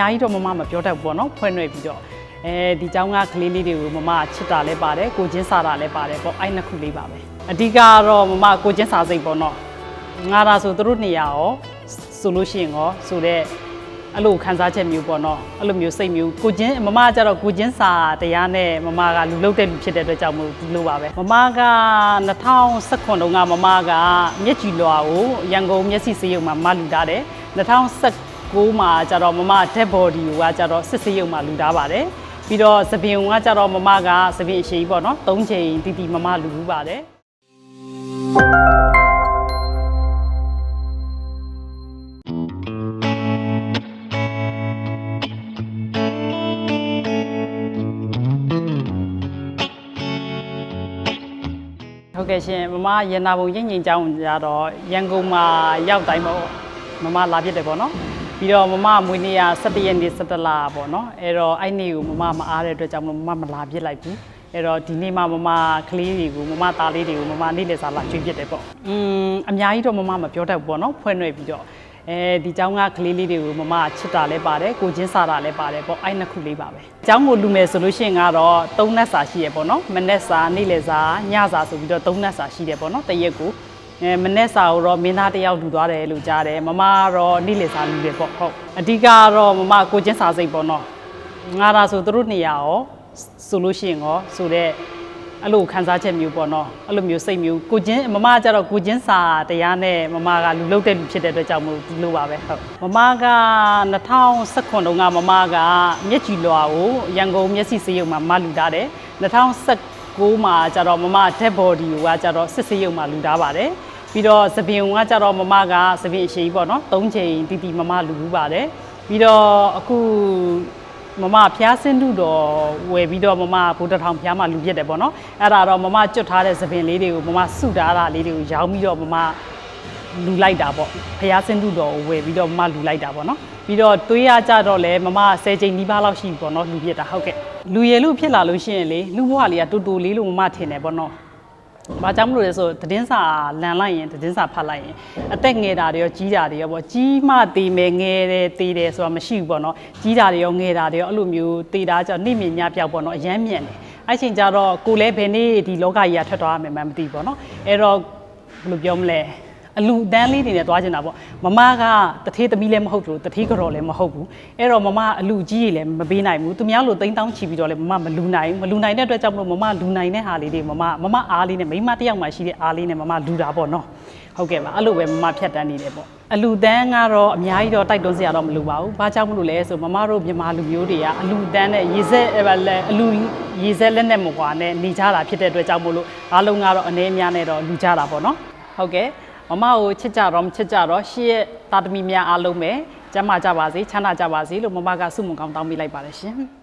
များကြီးတော့မမမပြောတတ်ဘူးပေါ့နော်ဖွဲ့နှွယ်ပြီးတော့အဲဒီเจ้าကကလေးလေးတွေကိုမမချစ်တာလည်းပါတယ်ကိုချင်းစားတာလည်းပါတယ်ပေါ့အဲ့နှစ်ခုလေးပါပဲအဓိကတော့မမကိုချင်းစားစိတ်ပေါ့နော်ငါဒါဆိုသူတို့နေရရောဆိုလို့ရှိရင်ရောဆိုတော့အဲ့လိုခံစားချက်မျိုးပေါ့နော်အဲ့လိုမျိုးစိတ်မျိုးကိုချင်းမမကကြတော့ကိုချင်းစာတရားနဲ့မမကလူလုတ်တဲ့လူဖြစ်တဲ့အတွက်ကြောင့်မို့ဒီလိုပါပဲမမက2019တုန်းကမမကမျက်ကြည်လွာကိုရန်ကုန်မျက်စိစေးရုံမှာမမလူထားတယ်2019 မှာကျတော့မမ dead body ကိုကကျတော့စစ်စေးရုံမှာလူထားပါတယ်ပြီးတော့သပင်ကကျတော့မမကသပင်အရှိကြီးပေါ့နော်၃ချိန်တီတီမမလူဘူးပါတယ်ဟုတ်ကဲ့ရှင်မမရန်နာဘုံရိတ်ငိန်ကျောင်းကြတော့ရန်ကုန်မှာရောက်တိုင်းပေါ့မမလာဖြစ်တယ်ပေါ့နော် ပြီးတော့မမမွေးနေ့က17ရက်နေ့17လပေါ့နော်အဲ့တော့အဲ့နေ့ကိုမမမအားတဲ့အတွက်ကြောင့်မမမလာဖြစ်လိုက်ဘူးအဲ့တော့ဒီနေ့မှမမကလေးတွေကိုမမသားလေးတွေကိုမမနေ့လည်စာလာကျွေးဖြစ်တယ်ပေါ့อืมအများကြီးတော့မမမပြောတတ်ဘူးပေါ့နော်ဖွဲ့နှွယ်ပြီးတော့အဲဒီเจ้าကကလေးလေးတွေကိုမမချစ်တာလည်းပါတယ်ကိုချင်းစားတာလည်းပါတယ်ပေါ့အဲ့နှစ်ခုလေးပါပဲเจ้าကိုလူမယ်ဆိုလို့ရှိရင်ကတော့သုံးနက်စာရှိရပေါ့နော်မနက်စာနေ့လယ်စာညစာဆိုပြီးတော့သုံးနက်စာရှိတယ်ပေါ့နော်တရက်ကို အဲမနေ့စာကိုတော့မင်းသားတစ်ယောက်လူသွားတယ်လို့ကြားတယ်မမကတော့နေ့လယ်စာလူတယ်ပေါ့ဟုတ်အဓိကကတော့မမကိုချင်းစာစိတ်ပေါ့နော်ငါဒါဆိုသူတို့နေရရောဆိုလို့ရှိရင်ရောဆိုတော့အဲ့လိုခံစားချက်မျိုးပေါ့နော်အဲ့လိုမျိုးစိတ်မျိုးကိုချင်းမမကကြတော့ကိုချင်းစာတရားနဲ့မမကလူလုတ်တဲ့လူဖြစ်တဲ့အတွက်ကြောင့်မို့ဒီလိုပါပဲဟုတ်မမက2019တုန်းကမမကမျက်ကြည်လွာကိုရန်ကုန်မျက်စိစေးရုံမှာမလူထားတယ်2019မှာကျတော့မမ dead body ကိုကကျတော့စစ်စေးရုံမှာလူထားပါတယ် ပြီးတော့သပင်ကကျတော့မမကသပင်အရှိကြီးပေါ့နော်၃ချိန်တီတီမမလူဘူးပါတယ်ပြီးတော့အခုမမဖျားစင်းတုတော်ဝယ်ပြီးတော့မမဗုဒ္ဓထောင်ဖျားမှာလူပြစ်တယ်ပေါ့နော်အဲ့ဒါတော့မမကျွတ်ထားတဲ့သပင်လေးတွေကိုမမစုထားတာလေးတွေကိုရောင်းပြီးတော့မမလူလိုက်တာပေါ့ဖျားစင်းတုတော်ကိုဝယ်ပြီးတော့မမလူလိုက်တာပေါ့နော်ပြီးတော့တွေးရကြတော့လဲမမ10ချိန်နီးပါးလောက်ရှိပြီပေါ့နော်လူပြစ်တာဟုတ်ကဲ့လူရည်လို့ဖြစ်လာလို့ရှိရင်လေလူဘဝလေးကတူတူလေးလို့မမထင်တယ်ပေါ့နော်။ ဘာကြောင့်မလို့လဲဆိုသတင်းစာလန်လိုက်ရင်သတင်းစာဖတ်လိုက်ရင်အသက်ငယ်တာတွေရောကြီးတာတွေရောပေါ့ကြီးမှသေးမယ်ငယ်တယ်သေးတယ်ဆိုတာမရှိဘူးပေါ့နော်။ကြီးတာတွေရောငယ်တာတွေရောအဲ့လိုမျိုးသေးတာကြောင့်နေမြင်များပြောက်ပေါ့နော်အရမ်းမြန်တယ်။အဲ့ချိန်ကျတော့ကိုလည်းဘယ်နေ့ဒီလောကကြီးကထွက်သွားရမယ်မှမသိဘူးပေါ့နော်။အဲ့တော့ဘယ်လိုပြောမလဲ အလူတန်းလေးတွေနဲ့သွားချင်တာပေါ့မမကတထေးသမီးလည်းမဟုတ်ဘူးတထေးကြော်လည်းမဟုတ်ဘူးအဲ့တော့မမအလူကြီးကြီးလည်းမပေးနိုင်ဘူးသူများလိုတိန်းတောင်းချီပြီးတော့လည်းမမမလူနိုင်ဘူးမလူနိုင်တဲ့အတွက်ကြောင့်မလို့မမလူနိုင်တဲ့ဟာလေးတွေမမမမအားလေးနဲ့မိန်းမတစ်ယောက်မှရှိတဲ့အားလေးနဲ့မမလူတာပေါ့နော်ဟုတ်ကဲ့ပါအဲ့လိုပဲမမဖြတ်တန်းနေတယ်ပေါ့အလူတန်းကတော့အများကြီးတော့တိုက်တွန်းစရာတော့မလိုပါဘူးဘာကြောင့်မလို့လဲဆိုမမတို့မြန်မာလူမျိုးတွေကအလူတန်းနဲ့ရေစက်အလူရေစက်လက်နဲ့မကွာနဲ့နေကြတာဖြစ်တဲ့အတွက်ကြောင့်မလို့အားလုံးကတော့အနေအများနဲ့တော့လူကြတာပေါ့နော်ဟုတ်ကဲ့ မမကိုချစ်ကြတော့မချစ်ကြတော့ရှေ့ရဲ့တာသမီများအားလုံးပဲကျမ်းမာကြပါစေချမ်းသာကြပါစေလို့မမကဆုမွန်ကောင်းတောင်းပေးလိုက်ပါတယ်ရှင်